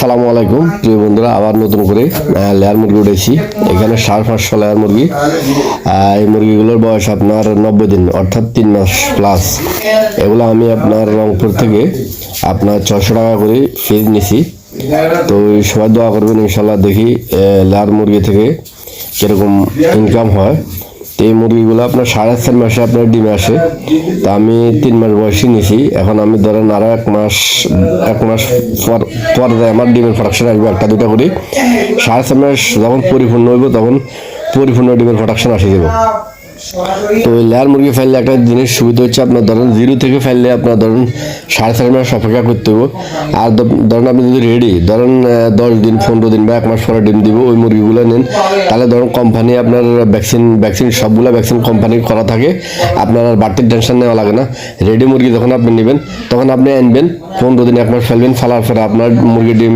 আসসালামু আলাইকুম, প্রিয় বন্ধুরা, আবার নতুন করে লেয়ার মুরগি উঠেছি। এখানে সাড়ে পাঁচশো লেয়ার মুরগি। এই মুরগিগুলোর বয়স আপনার নব্বই দিন, অর্থাৎ তিন মাস প্লাস এগুলো আমি আপনার রংপুর থেকে আপনার ছশো টাকা করে ফিজ নিছি। তো সবাই দোয়া করবেন ইনশাল্লাহ দেখি লেয়ার মুরগি থেকে কীরকম ইনকাম হয়। তো এই মুরগিগুলো আপনার সাড়ে চার মাসে আপনার ডিম আসে। তা আমি তিন মাস বয়সে নিছি। এখন আমি ধরেন আরও এক মাস এক মাস পর পর আমার ডিমের প্রোডাকশন আসবে একটা দুটা করি। সাড়ে চার মাস যখন পরিপূর্ণ হইব তখন পরিপূর্ণ ডিমের প্রোডাকশন আসে যাবে। তো লেয়ার মুরগি ফেললে একটা জিনিস সুবিধা হচ্ছে আপনার ধরেন জিরো থেকে ফেললে আপনার ধরেন সাড়ে চার মাস অপেক্ষা করতে হবে আর ধরেন আপনি যদি রেডি ধরেন দশ দিন, পনেরো দিন বা এক মাস পরে ডিম দিব, ওই মুরগিগুলো নেন। তাহলে ধরুন কোম্পানি আপনার ভ্যাকসিন ভ্যাকসিন সবগুলো ভ্যাকসিন কোম্পানি করা থাকে। আপনার আর বাড়তির টেনশন নেওয়া লাগে না। রেডি মুরগি যখন আপনি নেবেন, তখন আপনি আনবেন, পনেরো দিন, এক মাস ফেলবেন, ফেলার পরে আপনার মুরগি ডিম